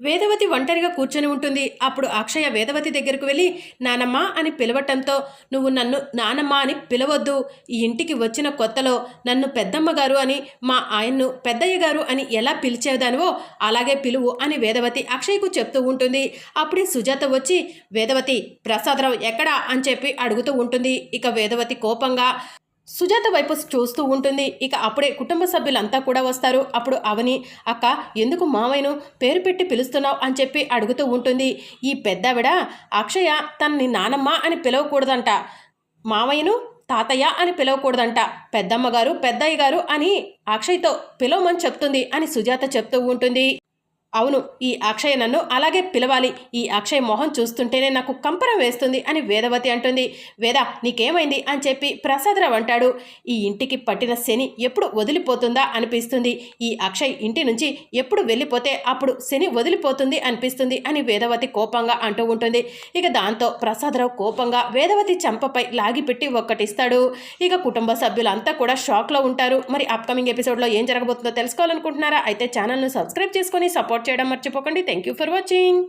వేదవతి ఒంటరిగా కూర్చొని ఉంటుంది. అప్పుడు అక్షయ వేదవతి దగ్గరకు వెళ్ళి నానమ్మ అని పిలవటంతో నువ్వు నన్ను నానమ్మ అని పిలవద్దు. ఈ ఇంటికి వచ్చిన కొత్తలో నన్ను పెద్దమ్మ గారు అని మా ఆయన్ను పెద్దయ్య గారు అని ఎలా పిలిచేదానివో అలాగే పిలువు అని వేదవతి అక్షయ్కు చెప్తూ ఉంటుంది. అప్పుడే సుజాత వచ్చి వేదవతి ప్రసాదరావు ఎక్కడా? అని చెప్పి అడుగుతూ ఉంటుంది. ఇక వేదవతి కోపంగా సుజాత వైపు చూస్తూ ఉంటుంది. ఇక అప్పుడే కుటుంబ సభ్యులంతా కూడా వస్తారు. అప్పుడు అవని అక్క ఎందుకు మామయ్యను పేరు పెట్టి పిలుస్తున్నావు? అని చెప్పి అడుగుతూ ఉంటుంది. ఈ పెద్దవిడ అక్షయ తనని నానమ్మ అని పిలవకూడదంట. మామయ్యను తాతయ్య అని పిలవకూడదంట. పెద్దమ్మ గారు పెద్దయ్య గారు అని అక్షయ్తో పిలవమని చెప్తుంది అని సుజాత చెప్తూ ఉంటుంది. అవును ఈ అక్షయ్ నన్ను అలాగే పిలవాలి. ఈ అక్షయ్ మొహం చూస్తుంటేనే నాకు కంపరం వేస్తుంది అని వేదవతి అంటుంది. వేద నీకేమైంది? అని చెప్పి ప్రసాదరావు అంటాడు. ఈ ఇంటికి పట్టిన శని ఎప్పుడు వదిలిపోతుందా అనిపిస్తుంది. ఈ అక్షయ్ ఇంటి నుంచి ఎప్పుడు వెళ్ళిపోతే అప్పుడు శని వదిలిపోతుంది అనిపిస్తుంది అని వేదవతి కోపంగా అంటూ ఉంటుంది. ఇక దాంతో ప్రసాదరావు కోపంగా వేదవతి చంపపై లాగిపెట్టి ఒక్కటిస్తాడు. ఇక కుటుంబ సభ్యులంతా కూడా షాక్లో ఉంటారు. మరి అప్కమింగ్ ఎపిసోడ్లో ఏం జరగబోతుందో తెలుసుకోవాలనుకుంటున్నారా? అయితే ఛానల్ను సబ్స్క్రైబ్ చేసుకొని సపోర్ట్ సపోర్ట్ చేయడం మర్చిపోకండి. Thank for watching